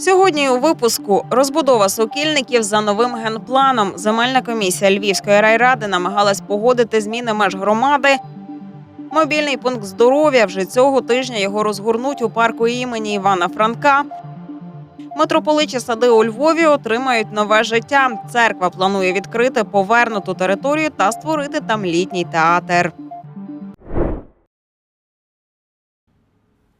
Сьогодні у випуску розбудова сокільників за новим генпланом. Земельна комісія Львівської райради намагалась погодити зміни меж громади. Мобільний пункт здоров'я вже цього тижня його розгорнуть у парку імені Івана Франка. Митрополичі сади у Львові отримають нове життя. Церква планує відкрити повернуту територію та створити там літній театр.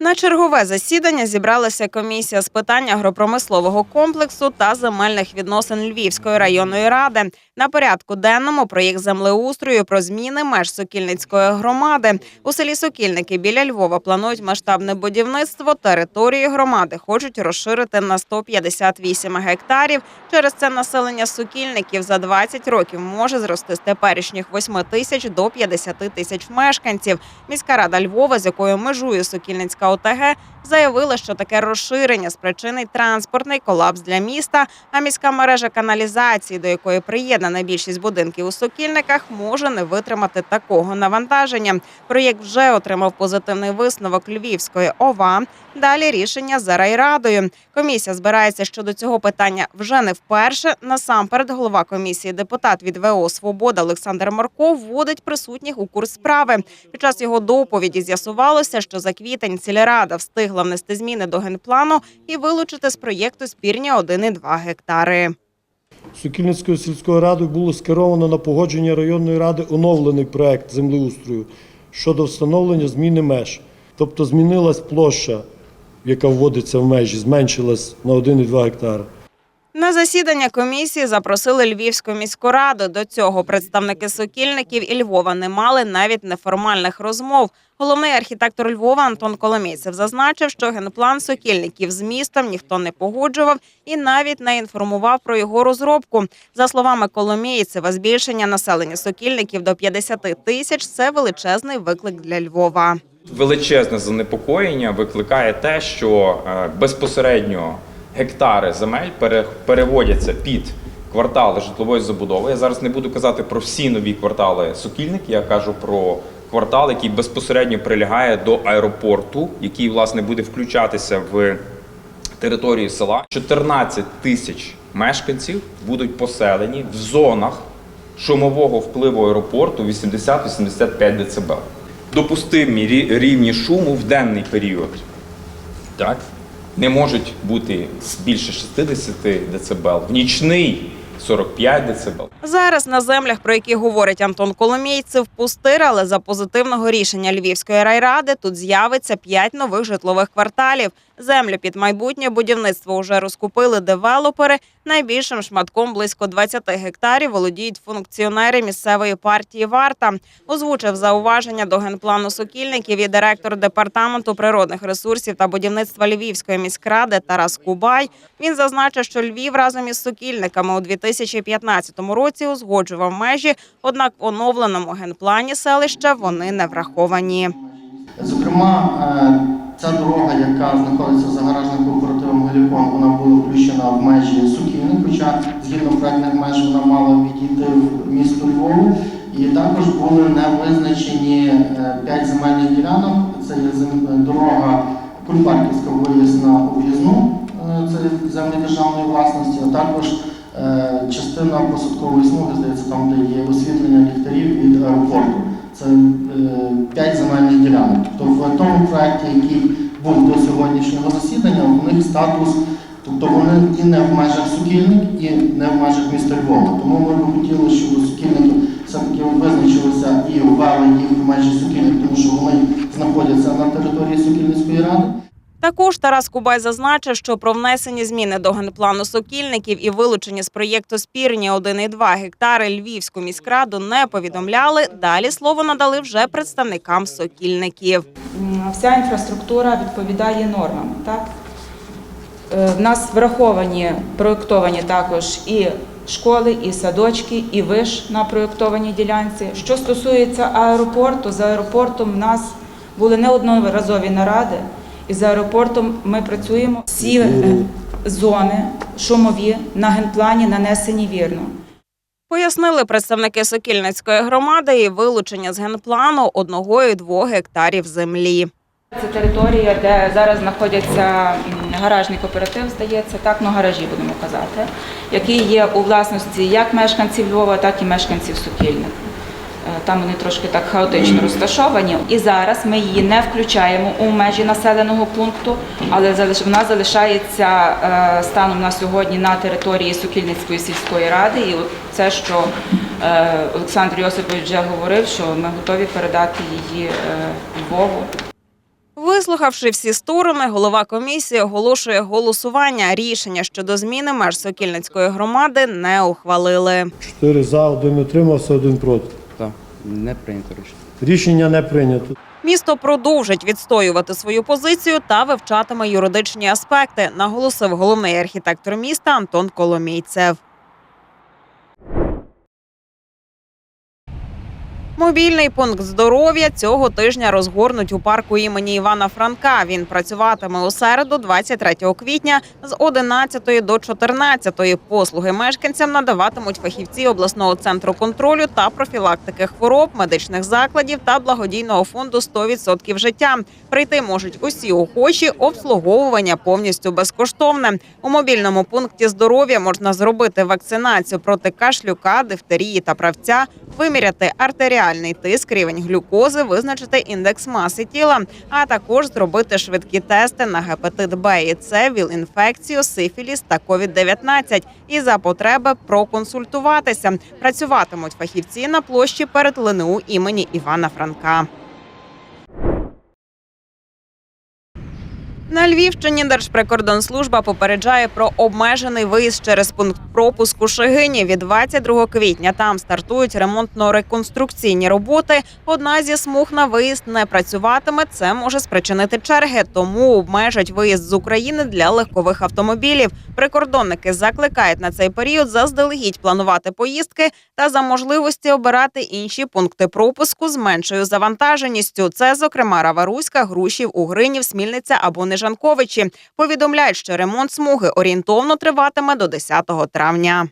На чергове засідання зібралася комісія з питань агропромислового комплексу та земельних відносин Львівської районної ради. На порядку денному проєкт землеустрою про зміни меж Сокільницької громади. У селі Сокільники біля Львова планують масштабне будівництво. Території громади хочуть розширити на 158 гектарів. Через це населення сокільників за 20 років може зрости з теперішніх 8 тисяч до 50 тисяч мешканців. Міська рада Львова, з якою межує Сокільницька होता है। Заявила, що таке розширення спричинить транспортний колапс для міста. А міська мережа каналізації, до якої приєднана більшість будинків у Сокільниках, може не витримати такого навантаження. Проєкт вже отримав позитивний висновок Львівської ОВА. Далі рішення за райрадою. Комісія збирається щодо цього питання вже не вперше. Насамперед, голова комісії, депутат від ВО Свобода Олександр Марко вводить присутніх у курс справи. Під час його доповіді з'ясувалося, що за квітень сільрада встигла внести зміни до генплану і вилучити з проєкту спірні 1,2 гектари. Сукільницькою сільською радою було скеровано на погодження районної ради оновлений проект землеустрою щодо встановлення зміни меж. Тобто змінилась площа, яка вводиться в межі, зменшилась на 1,2 гектара. На засідання комісії запросили Львівську міську раду. До цього представники сокільників і Львова не мали навіть неформальних розмов. Головний архітектор Львова Антон Коломійцев зазначив, що генплан сокільників з містом ніхто не погоджував і навіть не інформував про його розробку. За словами Коломійцева, збільшення населення сокільників до 50 тисяч це величезний виклик для Львова. Величезне занепокоєння викликає те, що е, безпосередньо гектари земель пере- переводяться під квартали житлової забудови. Я зараз не буду казати про всі нові квартали Сокільники, я кажу про квартал, який безпосередньо прилягає до аеропорту, який власне буде включатися в територію села. 14 тисяч мешканців будуть поселені в зонах шумового впливу аеропорту 80-85 дБ. Допустимі рівні шуму в денний період так, не можуть бути більше 60 дБ, в нічний 45 дБ. Зараз на землях, про які говорить Антон Коломійцев, пустир, але за позитивного рішення Львівської райради тут з'явиться п'ять нових житлових кварталів. Землю під майбутнє будівництво вже розкупили девелопери. Найбільшим шматком близько 20 гектарів володіють функціонери місцевої партії Варта. Озвучив зауваження до генплану сокільників і директор департаменту природних ресурсів та будівництва Львівської міськради Тарас Кубай. Він зазначив, що Львів разом із сокільниками у 2015 році узгоджував межі, однак в оновленому генплані селища вони не враховані. Зокрема, е, ця дорога, яка знаходиться за гаражним кооперативом Гелікон, вона була включена в межі Сукільни, хоча згідно проектних меж вона мала відійти в місто Львову. І також були не визначені 5 земельних ділянок. Це є зем- дорога Кульпарківська виїзд на об'їзну, е, це землі державної власності, а також е, частина посадкової смуги, здається, там, де є освітлення ліхтарів від аеропорту. Це е, п'ять земельних ділянок. Тобто в тому проєкті, який був до сьогоднішнього засідання, у них статус, тобто вони і не в межах Сукільник, і не в межах міста Львова. Тому ми б хотіли, щоб Сукільники все-таки визначилися і ввели їх в межі Сукільник, тому що вони знаходяться на території Сукільницької ради. Також Тарас Кубай зазначив, що про внесені зміни до генплану сокільників і вилучені з проєкту спірні 1,2 гектари Львівську міськраду не повідомляли. Далі слово надали вже представникам сокільників. Вся інфраструктура відповідає нормам. Так? Е, В нас враховані, проєктовані також і школи, і садочки, і виш на проєктованій ділянці. Що стосується аеропорту, з аеропортом в нас були неодноразові наради, і з аеропортом ми працюємо. Всі е, зони шумові на генплані нанесені вірно. Пояснили представники Сокільницької громади і вилучення з генплану одного і двох гектарів землі. Це територія, де зараз знаходяться гаражний кооператив, здається, так, ну гаражі будемо казати, які є у власності як мешканців Львова, так і мешканців Сокільних. Е, Там вони трошки так хаотично розташовані. І зараз ми її не включаємо у межі населеного пункту, але залиш- вона залишається е, станом на сьогодні на території Сокільницької сільської ради. І от це, що е, Олександр Йосипович вже говорив, що ми готові передати її Львову. Вислухавши всі сторони, голова комісії оголошує голосування. Рішення щодо зміни меж Сокільницької громади не ухвалили. Чотири за, один утримався, один проти. Так, не прийнято рішення. Рішення не прийнято. Місто продовжить відстоювати свою позицію та вивчатиме юридичні аспекти, наголосив головний архітектор міста Антон Коломійцев. Мобільний пункт здоров'я цього тижня розгорнуть у парку імені Івана Франка. Він працюватиме у середу, 23 квітня, з 11 до 14. Послуги мешканцям надаватимуть фахівці обласного центру контролю та профілактики хвороб, медичних закладів та благодійного фонду «100% життя. Прийти можуть усі охочі. Обслуговування повністю безкоштовне. У мобільному пункті здоров'я можна зробити вакцинацію проти кашлюка, дифтерії та правця, виміряти артеріальний тиск, рівень глюкози, визначити індекс маси тіла, а також зробити швидкі тести на гепатит Б і С, ВІЛ-інфекцію, сифіліс та COVID-19 і за потреби проконсультуватися. Працюватимуть фахівці на площі перед ЛНУ імені Івана Франка. На Львівщині Держприкордонслужба попереджає про обмежений виїзд через пункт пропуску Шигині від 22 квітня. Там стартують ремонтно-реконструкційні роботи. Одна зі смуг на виїзд не працюватиме. Це може спричинити черги, тому обмежать виїзд з України для легкових автомобілів. Прикордонники закликають на цей період заздалегідь планувати поїздки та за можливості обирати інші пункти пропуску з меншою завантаженістю. Це, зокрема, Раваруська, Грушів, Угринів, Смільниця або Нежанковичі. Повідомляють, що ремонт смуги орієнтовно триватиме до 10 травня.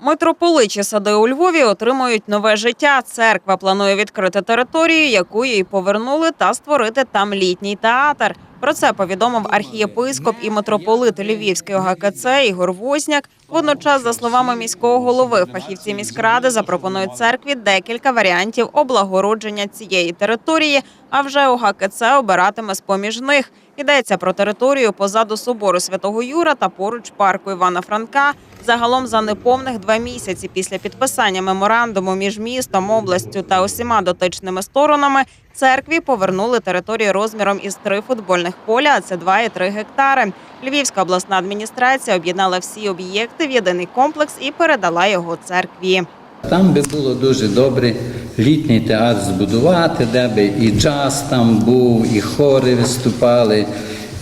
Митрополичі сади у Львові отримують нове життя. Церква планує відкрити територію, яку їй повернули, та створити там літній театр. Про це повідомив архієпископ і митрополит Львівської ГКЦ Ігор Возняк. Водночас, за словами міського голови, фахівці міськради запропонують церкві декілька варіантів облагородження цієї території. А вже у ГКЦ обиратиме з поміж них. Йдеться про територію позаду собору святого Юра та поруч парку Івана Франка. Загалом за неповних два місяці після підписання меморандуму між містом, областю та усіма дотичними сторонами церкві повернули територію розміром із три футбольних поля, а це 2,3 гектари. Львівська обласна адміністрація об'єднала всі об'єкти в єдиний комплекс і передала його церкві. Там би було дуже добре літній театр збудувати, де би і джаз там був, і хори виступали,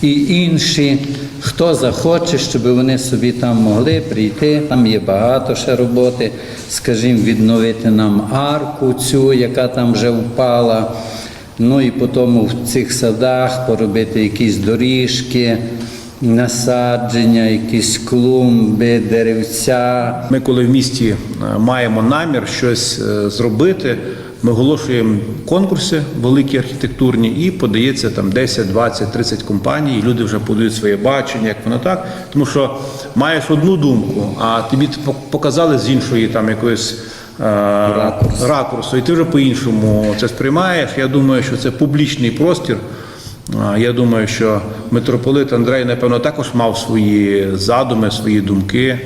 і інші. Хто захоче, щоб вони собі там могли прийти. Там є багато ще роботи, скажімо, відновити нам арку цю, яка там вже впала. Ну і потім в цих садах поробити якісь доріжки, насадження, якісь клумби, деревця. Ми, коли в місті е, маємо намір щось е, зробити, ми оголошуємо конкурси великі архітектурні і подається там 10, 20, 30 компаній. і Люди вже подають своє бачення, як воно так. Тому що маєш одну думку, а тобі показали з іншої там якоїсь. е, Ракурсу, і ти вже по-іншому це сприймаєш. Я думаю, що це публічний простір. Я думаю, що митрополит Андрей, напевно, також мав свої задуми, свої думки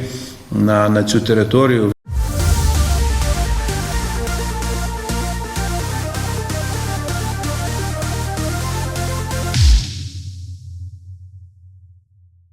на, на цю територію.